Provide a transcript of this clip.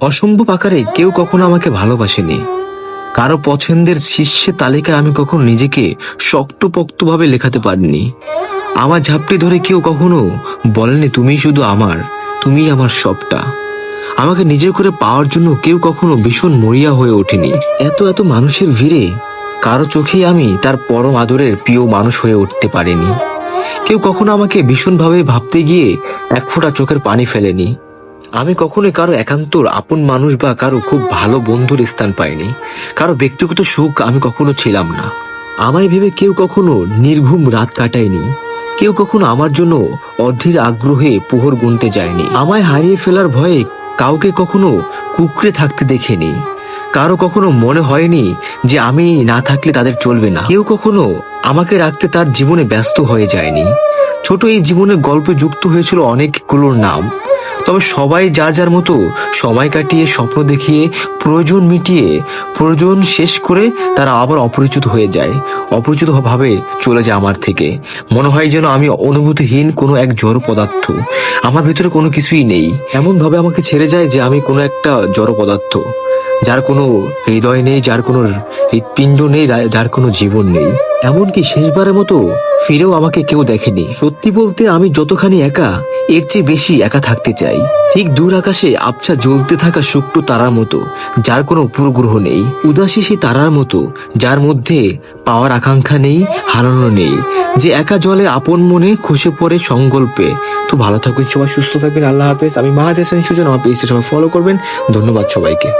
অসম্ভব আকারে কেউ কখনো আমাকে ভালোবাসেনি। কারও পছন্দের শীর্ষে তালিকায় আমি কখনো নিজেকে শক্তপোক্তভাবে লেখাতে পারিনি। আমার ঝাপটি ধরে কেউ কখনো বলেনি, তুমি শুধু আমার তুমি আমার সবটা। আমাকে নিজের করে পাওয়ার জন্য কেউ কখনো ভীষণ মরিয়া হয়ে ওঠেনি। এত এত মানুষের ভিড়ে কারও চোখে আমি তার পরম আদরের প্রিয় মানুষ হয়ে উঠতে পারিনি। কেউ কখনো আমাকে ভীষণভাবে ভাবতে গিয়ে এক ফোঁটা চোখের পানি ফেলেনি। আমি কখনোই কারও একান্তর আপন মানুষ বা কারও খুব ভালো বন্ধুর স্থান পাইনি। কারও ব্যক্তিগত সুখ আমি কখনো ছিলাম না। আমায় ভেবে কেউ কখনো নির্ঘুম রাত কাটায়নি। কেউ কখনো আমার জন্য অধীর আগ্রহে পোহর গুনতে যায়নি। আমায় হারিয়ে ফেলার ভয়ে কাউকে কখনো কুকড়ে থাকতে দেখেনি। কারও কখনো মনে হয়নি যে আমি না থাকলে তাদের চলবে না। কেউ কখনো আমাকে রাখতে তার জীবনে ব্যস্ত হয়ে যায়নি। ছোট এই জীবনের গল্পে যুক্ত হয়েছিল অনেকগুলোর নাম। তবে সবাই যা যার মতো সময় কাটিয়ে, স্বপ্ন দেখিয়ে, প্রয়োজন মিটিয়ে, প্রয়োজন শেষ করে তারা আবার অপরিচিত হয়ে যায়। অপরিচিতভাবে চলে যায় আমার থেকে। মনে হয় যেন আমি অনুভূতিহীন কোনো এক জড় পদার্থ। আমার ভিতরে কোনো কিছুই নেই। এমনভাবে আমাকে ছেড়ে যায় যে আমি কোনো একটা জড় পদার্থ। যার কোনো হৃদয় নেই, যার কোনো হৃৎপিণ্ড নেই যার কোনো জীবন নেই। এমনকি শেষবারের মতো ফিরেও আমাকে কেউ দেখেনি। সত্যি বলতে আমি যতখানি একা, এর চেয়ে বেশি একা থাকতে চাই। ঠিক দূর আকাশে আবছা জ্বলতে থাকা শুক্র তারার মতো, যার কোনো উপগ্রহ নেই। উদাসী সেই তারার মতো, যার মধ্যে পাওয়ার আকাঙ্ক্ষা নেই, হারানো নেই। যে একা জলে আপন মনে খসে পড়ে সংকল্পে। তো ভালো থাকবেন সবাই, সুস্থ থাকবেন আল্লাহ হাফেজ। আমি মাহাদেশ সুজন। আমার পেজটা সবাই ফলো করবেন। ধন্যবাদ সবাইকে।